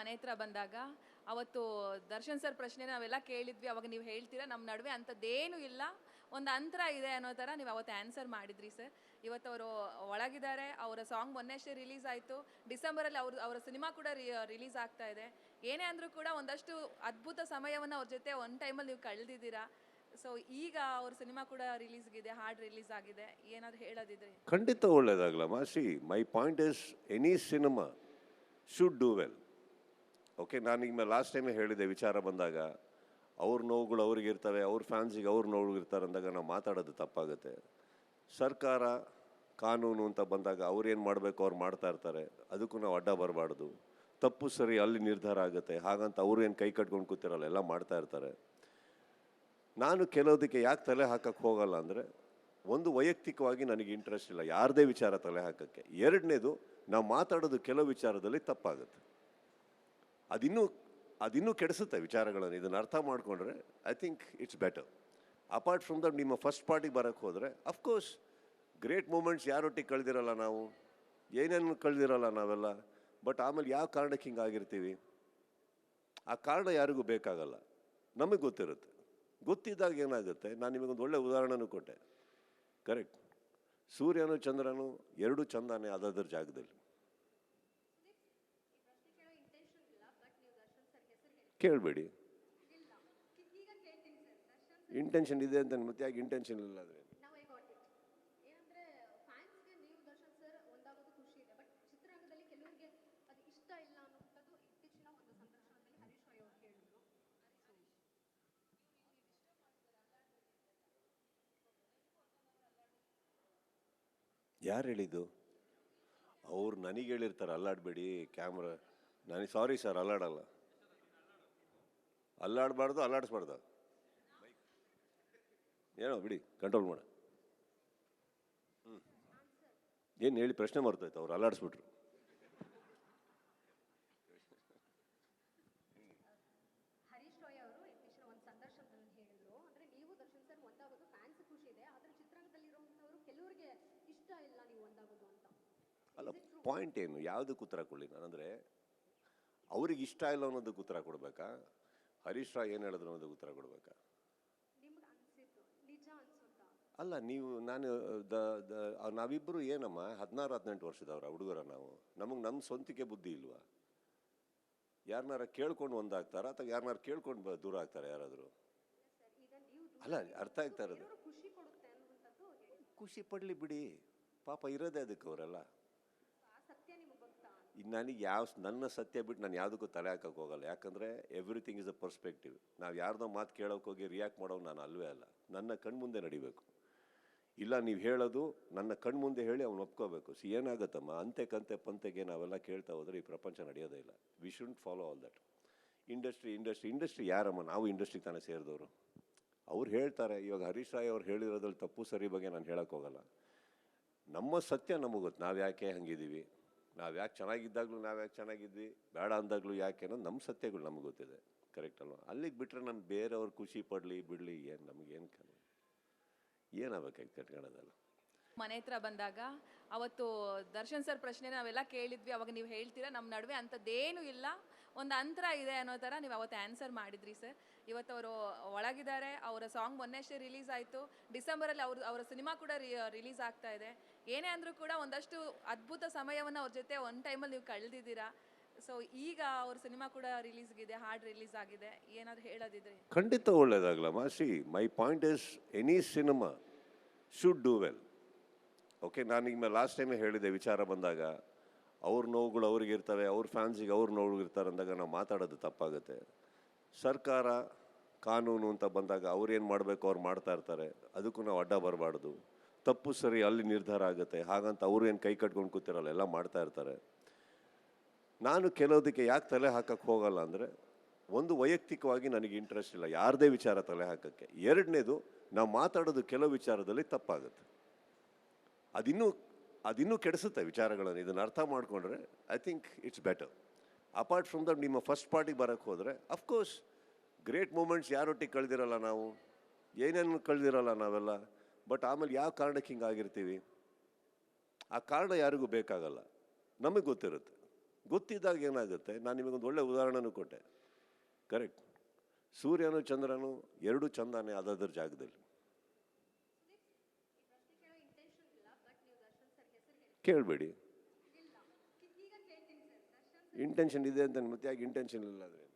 ಮನೆ ಹತ್ರ ಬಂದಾಗ ಅವತ್ತು ದರ್ಶನ್ ಸರ್ ಪ್ರಶ್ನೆ ನಾವೆಲ್ಲ ಕೇಳಿದ್ವಿ, ಅವಾಗ ನೀವು ಹೇಳ್ತೀರಾ? ನಮ್ಮ ನಡುವೆ ಅಂಥದ್ದೇನು ಇಲ್ಲ. ಒಂದು ಅಂತರ ಇದೆ ಅನ್ನೋ ಥರ ನೀವು ಅವತ್ತು ಆನ್ಸರ್ ಮಾಡಿದ್ರಿ ಸರ್ ಇವತ್ತು ಅವರು ಒಳಗಿದ್ದಾರೆ, ಅವರ ಸಾಂಗ್ ಮೊನ್ನೆಷ್ಟೇ ರಿಲೀಸ್ ಆಯಿತು. ಡಿಸೆಂಬರಲ್ಲಿ ಅವ್ರ, ಅವರ ಸಿನಿಮಾ ಕೂಡ ರಿಲೀಸ್ ಆಗ್ತಾ ಇದೆ. ಏನೇ ಅಂದರೂ ಕೂಡ ಒಂದಷ್ಟು ಅದ್ಭುತ ಸಮಯವನ್ನು ಅವ್ರ ಜೊತೆ ಒಂದು ಟೈಮಲ್ಲಿ ನೀವು ಕಳೆದಿದ್ದೀರಾ? ಸೊ ಈಗ ಅವ್ರ ಸಿನಿಮಾ ಕೂಡ ರಿಲೀಸ್ಗಿದೆ ಹಾಡ್ ರಿಲೀಸ್ ಆಗಿದೆ. ಏನಾದರೂ ಹೇಳೋದಿದ್ರೆ. ಖಂಡಿತ ಒಳ್ಳೇದಾಗಲಮ್ಮ. See my point is any cinema should do well okay ನಾನು ಈಗ ಲಾಸ್ಟ್ ಟೈಮೇ ಹೇಳಿದೆ, ವಿಚಾರ ಬಂದಾಗ, ಅವ್ರ ನೋವುಗಳು ಅವ್ರಿಗೆ ಇರ್ತವೆ, ಅವ್ರ ಫ್ಯಾನ್ಸಿಗೆ ಅವ್ರ ನೋವುಗಳು ಇರ್ತಾರೆ ಅಂದಾಗ ನಾವು ಮಾತಾಡೋದು ತಪ್ಪಾಗುತ್ತೆ. ಸರ್ಕಾರ ಕಾನೂನು ಅಂತ ಬಂದಾಗ ಅವ್ರು ಏನು ಮಾಡಬೇಕು, ಅವ್ರು ಮಾಡ್ತಾ ಇರ್ತಾರೆ, ಅದಕ್ಕೂ ನಾವು ಅಡ್ಡ ಬರಬಾರ್ದು. ತಪ್ಪು ಸರಿ ಅಲ್ಲಿ ನಿರ್ಧಾರ ಆಗುತ್ತೆ, ಹಾಗಂತ ಅವರು ಏನು ಕೈ ಕಟ್ಕೊಂಡು ಕೂತಿರಲ್ಲ, ಎಲ್ಲ ಮಾಡ್ತಾ ಇರ್ತಾರೆ. ನಾನು ಕೆಲವೊದಕ್ಕೆ ಯಾಕೆ ತಲೆ ಹಾಕಕ್ಕೆ ಹೋಗಲ್ಲ ಅಂದರೆ, ಒಂದು ವೈಯಕ್ತಿಕವಾಗಿ ನನಗೆ ಇಂಟ್ರೆಸ್ಟ್ ಇಲ್ಲ, ಯಾರದೇ ವಿಚಾರ ತಲೆ ಹಾಕಕ್ಕೆ. ಎರಡನೇದು, ನಾವು ಮಾತಾಡೋದು ಕೆಲವು ವಿಚಾರದಲ್ಲಿ ತಪ್ಪಾಗುತ್ತೆ. ಅದಿನ್ನೂ ಅದಿನ್ನೂ ಕೆಡಿಸುತ್ತೆ ವಿಚಾರಗಳನ್ನು. ಇದನ್ನು ಅರ್ಥ ಮಾಡಿಕೊಂಡ್ರೆ I think it's better apart from that ನಿಮ್ಮ ಫಸ್ಟ್ ಪಾರ್ಟಿಗೆ ಬರೋಕ್ಕೆ ಹೋದರೆ ಅಫ್ಕೋರ್ಸ್ ಗ್ರೇಟ್ ಮೂಮೆಂಟ್ಸ್ ಯಾರೊಟ್ಟಿಗೆ ಕಳೆದಿರಲ್ಲ ನಾವು? ಏನೇನು ಕಳೆದಿರಲ್ಲ ನಾವೆಲ್ಲ? ಬಟ್ ಆಮೇಲೆ ಯಾವ ಕಾರಣಕ್ಕೆ ಹಿಂಗೆ ಆಗಿರ್ತೀವಿ? ಆ ಕಾರಣ ಯಾರಿಗೂ ಬೇಕಾಗಲ್ಲ. ನಮಗೆ ಗೊತ್ತಿರುತ್ತೆ. ಗೊತ್ತಿದ್ದಾಗ ಏನಾಗುತ್ತೆ? ನಾನು ನಿಮಗೊಂದು ಒಳ್ಳೆ ಉದಾಹರಣೆನೂ ಕೊಟ್ಟೆ. ಕರೆಕ್ಟ್ ಸೂರ್ಯನು ಚಂದ್ರನು ಎರಡೂ ಚಂದನೇ ಅದರ ಜಾಗದಲ್ಲಿ. ಕೇಳಬೇಡಿ. ಇಂಟೆನ್ಷನ್ ಇದೆ ಅಂತ ಮತ್ತೆ ಯಾಕೆ ಇಂಟೆನ್ಷನ್ ಇಲ್ಲ ಆದರೆ ಯಾರು ಹೇಳಿದ್ದು? ಅವ್ರು ನನಗೆ ಹೇಳಿರ್ತಾರೆ, ಅಲ್ಲಾಡಬೇಡಿ ಕ್ಯಾಮ್ರಾ ನನಗೆ ಸಾರಿ ಸರ್ ಅಲ್ಲಾಡಲ್ಲ. ಅಲ್ಲಾಡಬಾರ್ದು ಅಲ್ಲಾಡಿಸ್ಬಾರ್ದು. ಏನೋ ಬಿಡಿ ಕಂಟ್ರೋಲ್ ಮಾಡ. ಹ್ಞೂ ಏನು ಹೇಳಿ ಪ್ರಶ್ನೆ ಮರ್ತೋಯ್ತು ಅವ್ರು ಅಲ್ಲಾಡಿಸ್ಬಿಟ್ರು. ಅಲ್ಲ ಪಾಯಿಂಟ್ ಏನು? ಯಾವುದಕ್ಕೆ ಉತ್ತರ ಕೊಡಲಿ ನಾನಂದರೆ ಅವ್ರಿಗೆ ಇಷ್ಟ ಇಲ್ಲ ಅನ್ನೋದಕ್ಕೆ ಉತ್ತರ ಕೊಡಬೇಕಾ? ಹರೀಶ್ ರಾಯ್ ಏನು ಹೇಳಿದ್ರು ಅನ್ನೋದಕ್ಕೆ ಉತ್ತರ ಕೊಡಬೇಕಾ? ಅಲ್ಲ ನೀವು ನಾನು ದ ದ ನಾವಿಬ್ಬರು ಏನಮ್ಮ ಹದಿನಾರು ಹದಿನೆಂಟು ವರ್ಷದವ್ರ ಹುಡುಗರ ನಾವು. ನಮಗೆ ನಮ್ಮ ಸ್ವಂತಿಕೆ ಬುದ್ಧಿ ಇಲ್ವಾ? ಯಾರನ್ನಾರ ಕೇಳ್ಕೊಂಡು ಒಂದಾಗ್ತಾರ ಅಥವಾ ಯಾರನ್ನಾರ ಕೇಳ್ಕೊಂಡು ದೂರ ಆಗ್ತಾರೆ ಯಾರಾದರೂ? ಅಲ್ಲ ಅರ್ಥ ಆಗ್ತಾ ಇರೋದು. ಖುಷಿ ಪಡಲಿ ಬಿಡಿ. ಪಾಪ ಇರೋದೇ ಅದಕ್ಕೆ ಅವರೆಲ್ಲ. ಈಗ ನನಗೆ ಯಾವ ನನ್ನ ಸತ್ಯ ಬಿಟ್ಟು ನಾನು ಯಾವುದಕ್ಕೂ ತಲೆ ಹಾಕಕ್ಕೆ ಹೋಗಲ್ಲ. ಯಾಕಂದರೆ ಎವ್ರಿಥಿಂಗ್ ಇಸ್ ಅ ಪರ್ಸ್ಪೆಕ್ಟಿವ್ ನಾವು ಯಾರ್ದೋ ಮಾತು ಕೇಳೋಕೆ ಹೋಗಿ ರಿಯಾಕ್ಟ್ ಮಾಡೋದು ನಾನು ಅಲ್ವೇ ಅಲ್ಲ. ನನ್ನ ಕಣ್ಮುಂದೆ ನಡಿಬೇಕು. ಇಲ್ಲ ನೀವು ಹೇಳೋದು ನನ್ನ ಕಣ್ಮುಂದೆ ಹೇಳಿ ಅವ್ನು ಒಪ್ಕೋಬೇಕು. ಸಿ, ಏನಾಗುತ್ತಮ್ಮ? ಅಂತೆ ಕಂತೆ ಪಂತೆಗೆ ನಾವೆಲ್ಲ ಕೇಳ್ತಾ ಹೋದರೆ ಈ ಪ್ರಪಂಚ ನಡೆಯೋದೇ ಇಲ್ಲ. We should follow all that industry industry industry ಯಾರಮ್ಮ? ನಾವು ಇಂಡಸ್ಟ್ರಿಗೆ ತಾನೇ ಸೇರಿದವರು. ಅವ್ರು ಹೇಳ್ತಾರೆ, ಇವಾಗ ಹರೀಶ್ ರಾಯ್ ಅವ್ರು ಹೇಳಿರೋದ್ರಲ್ಲಿ ತಪ್ಪು ಸರಿ ಬಗ್ಗೆ ನಾನು ಹೇಳೋಕ್ಕೋಗಲ್ಲ ನಮ್ಮ ಸತ್ಯ ನಮಗೆ ಗೊತ್ತು ನಾವು ಯಾಕೆ ಹಂಗಿದ್ದೀವಿ? ನಾವು ಯಾಕೆ ಚೆನ್ನಾಗಿದ್ದಾಗಲೂ ನಾವು ಯಾಕೆ ಚೆನ್ನಾಗಿದ್ವಿ, ಬೇಡ ಅಂದಾಗಲೂ ಯಾಕೆ ಅನ್ನೋದು ನಮ್ಮ ಸತ್ಯಗಳು ನಮಗೆ ಗೊತ್ತಿದೆ. ಕರೆಕ್ಟ್ ಅಲ್ವಾ? ಅಲ್ಲಿಗೆ ಬಿಟ್ಟರೆ ನಮ್ಮ ಬೇರೆಯವ್ರು ಖುಷಿ ಪಡಲಿ, ಬಿಡಲಿ, ಏನು ನಮಗೇನು ಕಲ ಏನಾಗಬೇಕಾಗಿ ಕಟ್ಕೊಳ್ಳೋದಲ್ಲ ಮನೆ ಹತ್ರ ಬಂದಾಗ ಅವತ್ತು ದರ್ಶನ್ ಸರ್ ಪ್ರಶ್ನೆ ನಾವೆಲ್ಲ ಕೇಳಿದ್ವಿ, ಅವಾಗ ನೀವು ಹೇಳ್ತೀರಾ ನಮ್ಮ ನಡುವೆ ಅಂಥದ್ದೇನು ಇಲ್ಲ. ಒಂದು ಅಂತರ ಇದೆ ಅನ್ನೋ ಥರ ನೀವು ಅವತ್ತು ಆನ್ಸರ್ ಮಾಡಿದ್ರಿ ಸರ್ ಇವತ್ತು ಅವರು ಒಳಗಿದ್ದಾರೆ, ಅವರ ಸಾಂಗ್ ಮೊನ್ನೆಷ್ಟೇ ರಿಲೀಸ್ ಆಯಿತು. ಡಿಸೆಂಬರಲ್ಲಿ ಅವ್ರ, ಅವರ ಸಿನಿಮಾ ಕೂಡ ರಿಲೀಸ್ ಆಗ್ತಾ ಇದೆ. ಏನೇ ಅಂದರೂ ಕೂಡ ಒಂದಷ್ಟು ಅದ್ಭುತ ಸಮಯವನ್ನು ಅವ್ರ ಜೊತೆ ಒನ್ ಟೈಮಲ್ಲಿ ನೀವು ಕಳೆದಿದ್ದೀರಾ? ಸೊ ಈಗ ಅವ್ರ ಸಿನಿಮಾ ಕೂಡ ರಿಲೀಸ್ಗಿದೆ ಹಾಡು ರಿಲೀಸ್ ಆಗಿದೆ. ಏನಾದರೂ ಹೇಳೋದಿದ್ರೆ. ಖಂಡಿತ ಒಳ್ಳೇದಾಗಲಮ್ಮ. See my point is any cinema should do well okay ನಾನು ಈಗ ಲಾಸ್ಟ್ ಟೈಮೇ ಹೇಳಿದೆ ವಿಚಾರ ಬಂದಾಗ. ಅವ್ರ ನೋವುಗಳು ಅವ್ರಿಗೆ ಇರ್ತವೆ, ಅವ್ರ ಫ್ಯಾನ್ಸಿಗೆ ಅವ್ರ ನೋವುಗಳು ಇರ್ತಾರೆ ಅಂದಾಗ ನಾವು ಮಾತಾಡೋದು ತಪ್ಪಾಗುತ್ತೆ. ಸರ್ಕಾರ ಕಾನೂನು ಅಂತ ಬಂದಾಗ ಅವ್ರೇನು ಮಾಡಬೇಕು ಅವ್ರು ಮಾಡ್ತಾ ಇರ್ತಾರೆ, ಅದಕ್ಕೂ ನಾವು ಅಡ್ಡ ಬರಬಾರ್ದು. ತಪ್ಪು ಸರಿ ಅಲ್ಲಿ ನಿರ್ಧಾರ ಆಗುತ್ತೆ, ಹಾಗಂತ ಅವರು ಏನು ಕೈ ಕಟ್ಕೊಂಡು ಕೂತಿರಲ್ಲ, ಎಲ್ಲ ಮಾಡ್ತಾ ಇರ್ತಾರೆ. ನಾನು ಕೆಲವೊದಕ್ಕೆ ಯಾಕೆ ತಲೆ ಹಾಕಕ್ಕೆ ಹೋಗಲ್ಲ ಅಂದರೆ, ಒಂದು ವೈಯಕ್ತಿಕವಾಗಿ ನನಗೆ ಇಂಟ್ರೆಸ್ಟ್ ಇಲ್ಲ, ಯಾರದೇ ವಿಚಾರ ತಲೆ ಹಾಕಕ್ಕೆ. ಎರಡನೇದು, ನಾವು ಮಾತಾಡೋದು ಕೆಲವು ವಿಚಾರದಲ್ಲಿ ತಪ್ಪಾಗುತ್ತೆ. ಅದಿನ್ನೂ ಅದಿನ್ನೂ ಕೆಡಿಸುತ್ತೆ ವಿಚಾರಗಳನ್ನು. ಇದನ್ನು ಅರ್ಥ ಮಾಡಿಕೊಂಡ್ರೆ I think it's better apart from that ನಿಮ್ಮ ಫಸ್ಟ್ ಪಾರ್ಟಿಗೆ ಬರೋಕ್ಕೆ ಹೋದರೆ ಅಫ್ಕೋರ್ಸ್ ಗ್ರೇಟ್ ಮೂಮೆಂಟ್ಸ್ ಯಾರೊಟ್ಟಿಗೆ ಕಳೆದಿರಲ್ಲ ನಾವು? ಏನೇನು ಕಳೆದಿರಲ್ಲ ನಾವೆಲ್ಲ? ಬಟ್ ಆಮೇಲೆ ಯಾವ ಕಾರಣಕ್ಕೆ ಹಿಂಗೆ ಆಗಿರ್ತೀವಿ? ಆ ಕಾರಣ ಯಾರಿಗೂ ಬೇಕಾಗಲ್ಲ. ನಮಗೆ ಗೊತ್ತಿರುತ್ತೆ. ಗೊತ್ತಿದ್ದಾಗ ಏನಾಗುತ್ತೆ? ನಾನು ನಿಮಗೊಂದು ಒಳ್ಳೆ ಉದಾಹರಣೆನೂ ಕೊಟ್ಟೆ. ಕರೆಕ್ಟ್ ಸೂರ್ಯನು ಚಂದ್ರನು ಎರಡು ಚಂದನೇ ಅದಾದ್ರ ಜಾಗದಲ್ಲಿ. ಇಲ್ಲ ಇಂಟೆನ್ಷನ್ ಇದೆ ಅಂತ ಮತ್ತೆ ಯಾಕೆ ಇಂಟೆನ್ಷನ್ ಇಲ್ಲ ಹೇಳಿದ್ರು.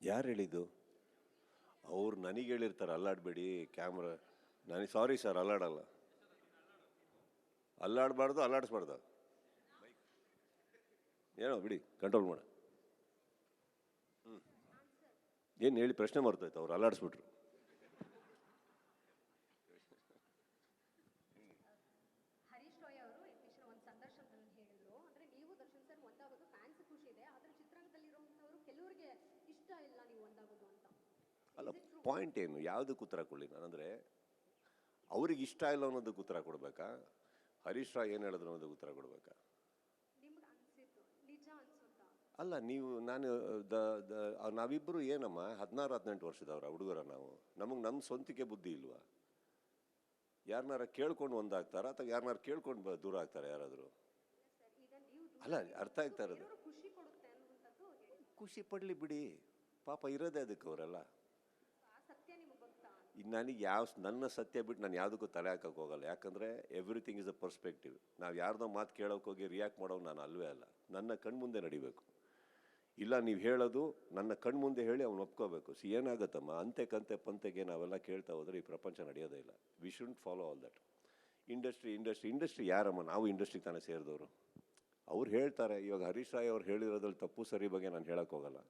ಯಾರು ಹೇಳಿದ್ದು? ಅವ್ರು ನನಗೆ ಹೇಳಿರ್ತಾರೆ ಅಲ್ಲಾಡಬೇಡಿ ಕ್ಯಾಮ್ರಾ ನನಗೆ ಸಾರಿ ಸರ್ ಅಲ್ಲಾಡಲ್ಲ. ಅಲ್ಲಾಡಬಾರ್ದು ಅಲ್ಲಾಡಿಸ್ಬಾರ್ದು. ಏನೋ ಬಿಡಿ ಕಂಟ್ರೋಲ್ ಮಾಡ. ಹ್ಞೂ ಏನು ಹೇಳಿ ಪ್ರಶ್ನೆ ಮರ್ತೋಯ್ತು ಅವ್ರು ಅಲ್ಲಾಡಿಸ್ಬಿಟ್ರು. ಅಲ್ಲ ಪಾಯಿಂಟ್ ಏನು? ಯಾವುದಕ್ಕೆ ಉತ್ತರ ಕೊಡಲಿ ಅಂದರೆ ಅವ್ರಿಗೆ ಇಷ್ಟ ಇಲ್ಲ ಅನ್ನೋದಕ್ಕೆ ಉತ್ತರ ಕೊಡಬೇಕಾ? ಹರೀಶ್ ರಾಯ್ ಏನು ಹೇಳಿದ್ರು ಅನ್ನೋದು ಉತ್ತರ ಕೊಡಬೇಕಾ? ಅಲ್ಲ ನೀವು ನಾನು ದ ದ ನಾವಿಬ್ಬರು ಏನಮ್ಮ ಹದಿನಾರು ಹದಿನೆಂಟು ವರ್ಷದವ್ರ ಹುಡುಗರ ನಾವು. ನಮಗೆ ನಮ್ಮ ಸ್ವಂತಿಕೆ ಬುದ್ಧಿ ಇಲ್ವಾ? ಯಾರನ್ನಾರ ಕೇಳ್ಕೊಂಡು ಒಂದಾಗ್ತಾರ ಅಥವಾ ಯಾರನ್ನಾರು ಕೇಳ್ಕೊಂಡು ಬ ದೂರ ಆಗ್ತಾರೆ ಯಾರಾದರೂ? ಅಲ್ಲ ಅರ್ಥ ಆಗ್ತಾ ಇರೋದು. ಖುಷಿ ಪಡಲಿ ಬಿಡಿ. ಪಾಪ ಇರೋದೇ ಅದಕ್ಕೆ ಅವರೆಲ್ಲ ಆ ಸತ್ಯ ನಿಮಗೆ ಗೊತ್ತಾ ಈಗ ನನಗೆ ಯಾವ ನನ್ನ ಸತ್ಯ ಬಿಟ್ಟು ನಾನು ಯಾವುದಕ್ಕೂ ತಲೆ ಹಾಕಕ್ಕೆ ಹೋಗಲ್ಲ. ಯಾಕಂದರೆ ಎವ್ರಿಥಿಂಗ್ ಇಸ್ ಅ ಪರ್ಸ್ಪೆಕ್ಟಿವ್ ನಾವು ಯಾರ್ದೋ ಮಾತು ಕೇಳೋಕೆ ಹೋಗಿ ರಿಯಾಕ್ಟ್ ಮಾಡೋವು ನಾನು ಅಲ್ವೇ ಅಲ್ಲ. ನನ್ನ ಕಣ್ಮುಂದೆ ನಡಿಬೇಕು. ಇಲ್ಲ ನೀವು ಹೇಳೋದು ನನ್ನ ಕಣ್ಮುಂದೆ ಹೇಳಿ ಅವ್ನು ಒಪ್ಕೋಬೇಕು. ಸಿ ಏನಾಗುತ್ತಮ್ಮ? ಅಂತೆ ಕಂತೆ ಪಂತೆಗೆ ನಾವೆಲ್ಲ ಕೇಳ್ತಾ ಹೋದರೆ ಈ ಪ್ರಪಂಚ ನಡೆಯೋದೇ ಇಲ್ಲ. We should follow all that industry industry industry ಯಾರಮ್ಮ? ನಾವು ಇಂಡಸ್ಟ್ರಿ ತಾನೇ ಸೇರಿದವರು. ಅವ್ರು ಹೇಳ್ತಾರೆ, ಇವಾಗ ಹರೀಶ್ ರಾಯ್ ಅವ್ರು ಹೇಳಿರೋದ್ರಲ್ಲಿ ತಪ್ಪು ಸರಿ ಬಗ್ಗೆ ನಾನು ಹೇಳೋಕ್ಕೋಗಲ್ಲ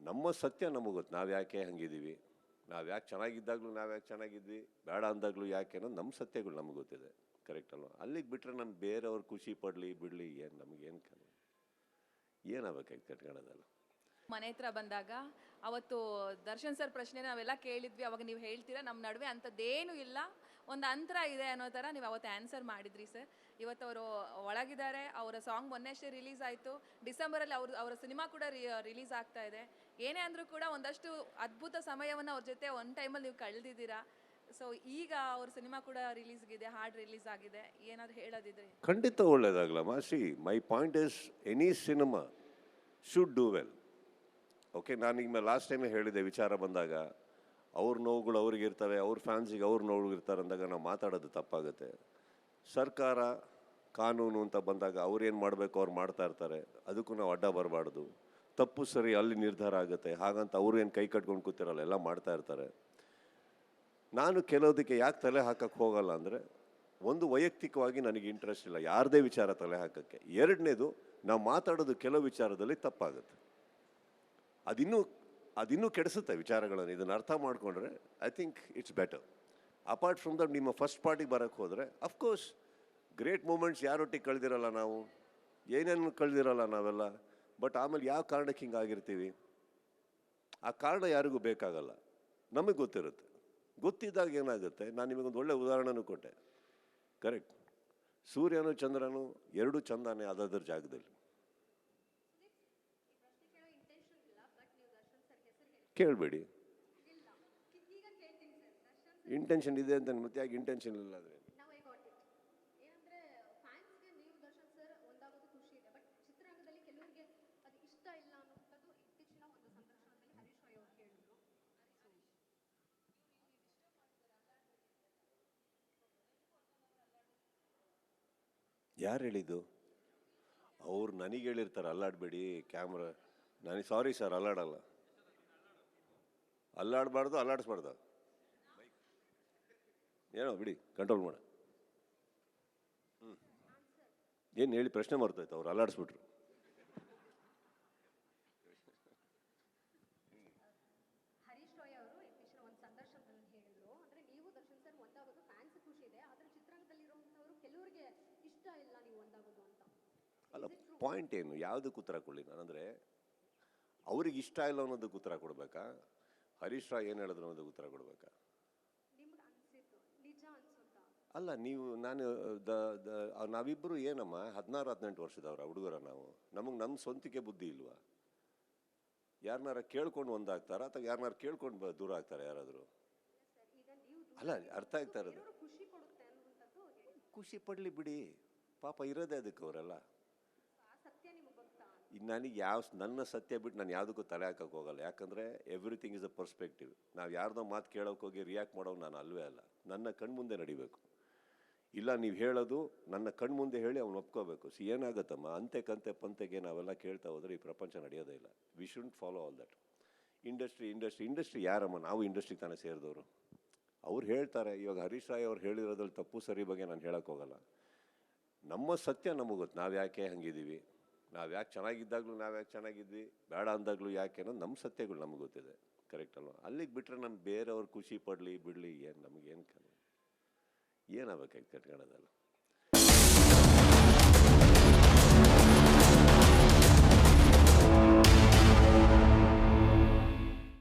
ನಮ್ಮ ಸತ್ಯ ನಮಗೆ ಗೊತ್ತು ನಾವು ಯಾಕೆ ಹಂಗಿದ್ದೀವಿ? ನಾವು ಯಾಕೆ ಚೆನ್ನಾಗಿದ್ದಾಗಲೂ ನಾವು ಯಾಕೆ ಚೆನ್ನಾಗಿದ್ವಿ, ಬೇಡ ಅಂದಾಗಲೂ ಯಾಕೆ ಅನ್ನೋದು ನಮ್ಮ ಸತ್ಯಗಳು ನಮ್ಗೆ ಗೊತ್ತಿದೆ. ಕರೆಕ್ಟ್ ಅಲ್ವಾ? ಅಲ್ಲಿಗೆ ಬಿಟ್ಟರೆ ನಾನು ಬೇರೆಯವ್ರು ಖುಷಿ ಪಡಲಿ, ಬಿಡಲಿ ಏನು ನಮಗೇನು ಕಲ ಏನಾಗಬೇಕಾಗಿ ಕಟ್ಕೊಳ್ಳೋದಲ್ಲ ಮನೆ ಹತ್ರ ಬಂದಾಗ ಅವತ್ತು ದರ್ಶನ್ ಸರ್ ಪ್ರಶ್ನೆ ನಾವೆಲ್ಲ ಕೇಳಿದ್ವಿ, ಅವಾಗ ನೀವು ಹೇಳ್ತೀರಾ ನಮ್ಮ ನಡುವೆ ಅಂಥದ್ದೇನು ಇಲ್ಲ. ಒಂದು ಅಂತರ ಇದೆ ಅನ್ನೋ ಥರ ನೀವು ಅವತ್ತು ಆನ್ಸರ್ ಮಾಡಿದ್ರಿ ಸರ್. ಇವತ್ತು ಅವರು ಒಳಗಿದ್ದಾರೆ, ಅವರ ಸಾಂಗ್ ಮೊನ್ನೆಷ್ಟೇ ರಿಲೀಸ್ ಆಯಿತು. ಡಿಸೆಂಬರಲ್ಲಿ ಅವ್ರ, ಅವರ ಸಿನಿಮಾ ಕೂಡ ರಿಲೀಸ್ ಆಗ್ತಾ ಇದೆ. ಏನೇ ಅಂದರೂ ಕೂಡ ಒಂದಷ್ಟು ಅದ್ಭುತ ಸಮಯವನ್ನು ಅವ್ರ ಜೊತೆ ಒನ್ ಟೈಮಲ್ಲಿ ನೀವು ಕಳೆದಿದ್ದೀರಾ? ಸೊ ಈಗ ಅವ್ರ ಸಿನಿಮಾ ಕೂಡ ರಿಲೀಸ್ಗಿದೆ ಹಾಡ್ ರಿಲೀಸ್ ಆಗಿದೆ. ಏನಾದರೂ ಹೇಳೋದಿದ್ರೆ. ಖಂಡಿತ ಒಳ್ಳೇದಾಗಲಮ್ಮ see my point is any cinema should do well okay ನಾನು ಈಗ ಲಾಸ್ಟ್ ಟೈಮ್ ಹೇಳಿದೆ ವಿಚಾರ ಬಂದಾಗ, ಅವ್ರ ನೋವುಗಳು ಅವ್ರಿಗೆ ಇರ್ತವೆ, ಅವ್ರ ಫ್ಯಾನ್ಸಿಗೆ ಅವ್ರ ನೋವುಗಳು ಇರ್ತಾರೆ ಅಂದಾಗ ನಾವು ಮಾತಾಡೋದು ತಪ್ಪಾಗುತ್ತೆ. ಸರ್ಕಾರ ಕಾನೂನು ಅಂತ ಬಂದಾಗ ಅವ್ರೇನು ಮಾಡಬೇಕು, ಅವ್ರು ಮಾಡ್ತಾ ಇರ್ತಾರೆ. ಅದಕ್ಕೂ ನಾವು ಅಡ್ಡ ಬರಬಾರ್ದು. ತಪ್ಪು ಸರಿ ಅಲ್ಲಿ ನಿರ್ಧಾರ ಆಗುತ್ತೆ. ಹಾಗಂತ ಅವ್ರು ಏನು ಕೈ ಕಟ್ಕೊಂಡು ಕೂತಿರಲ್ಲ, ಎಲ್ಲ ಮಾಡ್ತಾ ಇರ್ತಾರೆ. ನಾನು ಕೆಲೋದಕ್ಕೆ ಯಾಕೆ ತಲೆ ಹಾಕಕ್ಕೆ ಹೋಗಲ್ಲ ಅಂದರೆ, ಒಂದು ವೈಯಕ್ತಿಕವಾಗಿ ನನಗೆ ಇಂಟ್ರೆಸ್ಟ್ ಇಲ್ಲ, ಯಾರದೇ ವಿಚಾರ ತಲೆ ಹಾಕಕ್ಕೆ. ಎರಡನೇದು, ನಾವು ಮಾತಾಡೋದು ಕೆಲವು ವಿಚಾರದಲ್ಲಿ ತಪ್ಪಾಗುತ್ತೆ. ಅದಿನ್ನೂ ಅದಿನ್ನೂ ಕೆಡಿಸುತ್ತೆ ವಿಚಾರಗಳನ್ನು. ಇದನ್ನು ಅರ್ಥ ಮಾಡಿಕೊಂಡ್ರೆ I think it's better apart from that ನಿಮ್ಮ ಫಸ್ಟ್ ಪಾರ್ಟಿಗೆ ಬರೋಕ್ಕೆ ಹೋದರೆ ಅಫ್ಕೋರ್ಸ್ ಗ್ರೇಟ್ ಮೂಮೆಂಟ್ಸ್ ಯಾರೊಟ್ಟಿಗೆ ಕಳೆದಿರಲ್ಲ ನಾವು? ಏನೇನು ಕಳೆದಿರಲ್ಲ ನಾವೆಲ್ಲ? ಬಟ್ ಆಮೇಲೆ ಯಾವ ಕಾರಣಕ್ಕೆ ಹಿಂಗೆ ಆಗಿರ್ತೀವಿ ಆ ಕಾರಣ ಯಾರಿಗೂ ಬೇಕಾಗಲ್ಲ. ನಮಗೆ ಗೊತ್ತಿರುತ್ತೆ. ಗೊತ್ತಿದ್ದಾಗ ಏನಾಗುತ್ತೆ? ನಾನು ನಿಮಗೊಂದು ಒಳ್ಳೆಯ ಉದಾಹರಣೆನೂ ಕೊಟ್ಟೆ. ಕರೆಕ್ಟ್ ಸೂರ್ಯನು ಚಂದ್ರನು ಎರಡು ಚಂದಾನೆ ಅದಾದ್ರ ಜಾಗದಲ್ಲಿ. ಕೇಳಬೇಡಿ. ಇಂಟೆನ್ಷನ್ ಇದೆ ಅಂತ ಮತ್ತೆ ಯಾಕೆ ಇಂಟೆನ್ಷನ್ ಇಲ್ಲ ಅಂದರೆ ನಾವು ಐ ಗಾಟ್ ಇಟ್ ಏನಂದ್ರೆ ಫ್ಯಾನ್ಸ್ಗೆ ನೀವು ದರ್ಶನ್ ಸರ್ ಒಂದಾಗೋದು ಖುಷಿ ಇದೆ ಬಟ್ ಚಿತ್ರರಂಗದಲ್ಲಿ ಕೆಲವರಿಗೆ ಅದು ಇಷ್ಟ ಇಲ್ಲ ಅನ್ನುವಂಥದ್ದು ಇತ್ತೀಚಿನ ಒಂದು ಸಂದರ್ಶನದಲ್ಲಿ ಹರೀಶ್ ರಾಯ್ ಅವರು ಹೇಳಿದ್ರು ಯಾರು ಹೇಳಿದ್ದು? ಅವ್ರು ನನಗೆ ಹೇಳಿರ್ತಾರೆ, ಅಲ್ಲಾಡಬೇಡಿ, ಕ್ಯಾಮ್ರಾ. ನನಗೆ ಸಾರಿ ಸರ್, ಅಲ್ಲಾಡಲ್ಲ. ಅಲ್ಲಾಡಬಾರ್ದು, ಅಲ್ಲಾಡಿಸ್ಬಾರ್ದು. ಏನೋ ಬಿಡಿ ಕಂಟ್ರೋಲ್ ಮಾಡ. ಹ್ಞೂ ಏನು ಹೇಳಿ, ಪ್ರಶ್ನೆ ಮಾಡ್ತಾಯ್ತು ಅವ್ರು ಅಲ್ಲಾಡಿಸ್ಬಿಟ್ರು ಹರೀಶ್ ರಾಯ್ ಅವರು ಇತ್ತೀಚಿನ ಒಂದು ಸಂದರ್ಶನದಲ್ಲಿ ಹೇಳಿದ್ರು ಅಂದ್ರೆ ನೀವು ದರ್ಶನ್ ಸರ್ ಒಂದಾಗೋದು ಫ್ಯಾನ್ಸ್ ಖುಷಿ ಇದೆ ಆದ್ರೆ ಚಿತ್ರರಂಗದಲ್ಲಿರುವಂಥವ್ರು ಕೆಲವರಿಗೆ ಇಷ್ಟ ಇಲ್ಲ ನೀವು ಒಂದಾಗೋದು ಅಂತ ಅಲ್ಲ ಪಾಯಿಂಟ್ ಏನು? ಯಾವುದಕ್ಕೆ ಉತ್ತರ ಕೊಡಲಿ? ನಾನಂದರೆ ಅವ್ರಿಗೆ ಇಷ್ಟ ಇಲ್ಲ ಅನ್ನೋದಕ್ಕೆ ಉತ್ತರ ಕೊಡಬೇಕಾ? ಹರೀಶ್ ರಾಯ್ ಏನು ಹೇಳಿದ್ರು ಅನ್ನೋದಕ್ಕೆ ಉತ್ತರ ಕೊಡಬೇಕಾ? ಅಲ್ಲ ನೀವು ನಾನು ದ ದ ನಾವಿಬ್ಬರು ಏನಮ್ಮ ಹದಿನಾರು ಹದಿನೆಂಟು ವರ್ಷದವ್ರ ಹುಡುಗರ ನಾವು. ನಮಗೆ ನಮ್ಮ ಸ್ವಂತಿಕೆ ಬುದ್ಧಿ ಇಲ್ವಾ? ಯಾರನ್ನಾರ ಕೇಳ್ಕೊಂಡು ಒಂದಾಗ್ತಾರ? ಅಥವಾ ಯಾರನ್ನಾರು ಕೇಳ್ಕೊಂಡು ದೂರ ಆಗ್ತಾರೆ ಯಾರಾದರೂ? ಅಲ್ಲ ಅರ್ಥ ಆಗ್ತಾ ಇರೋದು. ಖುಷಿ ಪಡಲಿ ಬಿಡಿ. ಪಾಪ ಇರೋದೇ ಅದಕ್ಕೆ ಅವರೆಲ್ಲ. ಈಗ ನನಗೆ ಯಾವ ನನ್ನ ಸತ್ಯ ಬಿಟ್ಟು ನಾನು ಯಾವುದಕ್ಕೂ ತಲೆ ಹಾಕಕ್ಕೆ ಹೋಗಲ್ಲ. ಯಾಕಂದರೆ ಎವ್ರಿಥಿಂಗ್ ಇಸ್ ಅ ಪರ್ಸ್ಪೆಕ್ಟಿವ್ ನಾವು ಯಾರ್ದೋ ಮಾತು ಕೇಳೋಕೆ ಹೋಗಿ ರಿಯಾಕ್ಟ್ ಮಾಡೋದು ನಾನು ಅಲ್ವೇ ಅಲ್ಲ. ನನ್ನ ಕಣ್ಮುಂದೆ ನಡಿಬೇಕು. ಇಲ್ಲ ನೀವು ಹೇಳೋದು ನನ್ನ ಕಣ್ಮುಂದೆ ಹೇಳಿ ಅವ್ನು ಒಪ್ಕೋಬೇಕು. ಸಿ ಏನಾಗುತ್ತಮ್ಮ? ಅಂತೆ ಕಂತೆ ಪಂತೆಗೆ ನಾವೆಲ್ಲ ಕೇಳ್ತಾ ಹೋದರೆ ಈ ಪ್ರಪಂಚ ನಡೆಯೋದೇ ಇಲ್ಲ. We should follow all that industry industry industry ಯಾರಮ್ಮ? ನಾವು ಇಂಡಸ್ಟ್ರಿಗೆ ತಾನೇ ಸೇರಿದವರು. ಅವ್ರು ಹೇಳ್ತಾರೆ ಇವಾಗ ಹರೀಶ್ ರಾಯ್ ಅವ್ರು ಹೇಳಿರೋದ್ರಲ್ಲಿ ತಪ್ಪು ಸರಿ ಬಗ್ಗೆ ನಾನು ಹೇಳೋಕ್ಕೋಗಲ್ಲ ನಮ್ಮ ಸತ್ಯ ನಮಗೆ ಗೊತ್ತು. ನಾವು ಯಾಕೆ ಹಂಗಿದ್ದೀವಿ? ನಾವು ಯಾಕೆ ಚೆನ್ನಾಗಿದ್ದಾಗಲೂ ನಾವು ಯಾಕೆ ಚೆನ್ನಾಗಿದ್ವಿ? ಬೇಡ ಅಂದಾಗಲೂ ಯಾಕೆ ಅನ್ನೋದು ನಮ್ಮ ಸತ್ಯಗಳು ನಮಗೆ ಗೊತ್ತಿದೆ. ಕರೆಕ್ಟ್ ಅಲ್ವಾ? ಅಲ್ಲಿಗೆ ಬಿಟ್ಟರೆ ನಾನು ಬೇರೆಯವ್ರು ಖುಷಿ ಪಡಲಿ ಬಿಡಲಿ ಏನು ನಮಗೇನು ಏನಾಗಬೇಕಾಗಿ ಕಟ್ಕೊಳ್ಳೋದಲ್ಲ